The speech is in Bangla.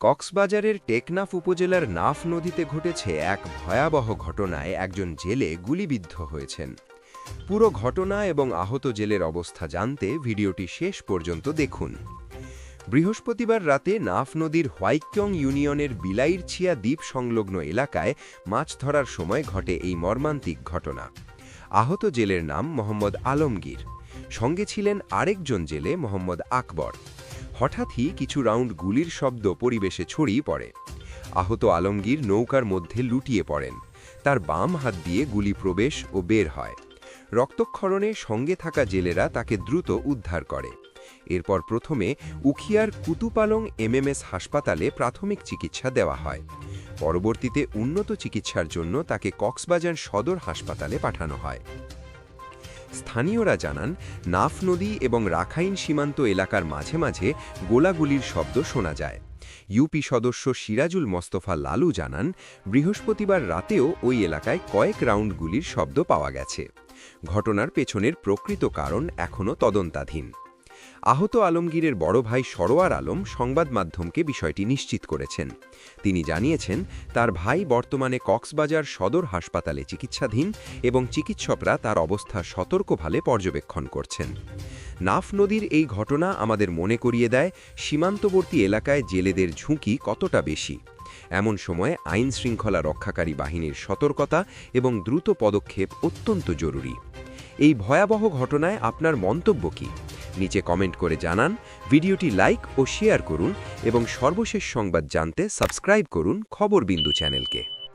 কক্সবাজারের টেকনাফ উপজেলার নাফ নদীতে ঘটেছে এক ভয়াবহ ঘটনায় একজন জেলে গুলিবিদ্ধ হয়েছেন। পুরো ঘটনা এবং আহত জেলের অবস্থা জানতে ভিডিওটি শেষ পর্যন্ত দেখুন। বৃহস্পতিবার রাতে নাফ নদীর হোয়াইকং ইউনিয়নের বিলাইরছিয়া দ্বীপ সংলগ্ন এলাকায় মাছ ধরার সময় ঘটে এই মর্মান্তিক ঘটনা। আহত জেলের নাম মোহাম্মদ আলমগীর। সঙ্গে ছিলেন আরেকজন জেলে মোহাম্মদ আকবর। হঠাৎই কিছু রাউন্ড গুলির শব্দ পরিবেশে ছড়িয়ে পড়ে। আহত আলমগীর নৌকার মধ্যে লুটিয়ে পড়েন। তার বাম হাত দিয়ে গুলি প্রবেশ ও বের হয়। রক্তক্ষরণে সঙ্গে থাকা জেলেরা তাকে দ্রুত উদ্ধার করে। এরপর প্রথমে উখিয়ার কুতুপালং এমএমএস হাসপাতালে প্রাথমিক চিকিৎসা দেওয়া হয়। পরবর্তীতে উন্নত চিকিৎসার জন্য তাকে কক্সবাজার সদর হাসপাতালে পাঠানো হয়। স্থানীয়রা জানান, নাফ নদী এবং রাখাইন সীমান্ত এলাকার মাঝে মাঝে গোলাগুলির শব্দ শোনা যায়। ইউপি সদস্য সিরাজুল মোস্তফা লালু জানান, বৃহস্পতিবার রাতেও ওই এলাকায় কয়েক রাউন্ড গুলির শব্দ পাওয়া গেছে। ঘটনার পেছনের প্রকৃত কারণ এখনও তদন্তাধীন। আহত আলমগীরের বড় ভাই সরোয়ার আলম সংবাদ মাধ্যমকে বিষয়টি নিশ্চিত করেছেন। তিনি জানিয়েছেন, তার ভাই বর্তমানে কক্সবাজার সদর হাসপাতালে চিকিৎসাধীন এবং চিকিৎসকরা তার অবস্থা সতর্কভাবে পর্যবেক্ষণ করছেন। নাফ নদীর এই ঘটনা আমাদের মনে করিয়ে দেয়, সীমান্তবর্তী এলাকায় জেলেদের ঝুঁকি কতটা বেশি। এমন সময় আইন শৃঙ্খলা রক্ষাকারী বাহিনীর সতর্কতা এবং দ্রুত পদক্ষেপ অত্যন্ত জরুরি। এই ভয়াবহ ঘটনায় আপনার মন্তব্য কী? নিচে কমেন্ট করে জানান, ভিডিওটি লাইক ও শেয়ার করুন এবং সর্বশেষ সংবাদ জানতে সাবস্ক্রাইব করুন খবর বিন্দু চ্যানেলকে।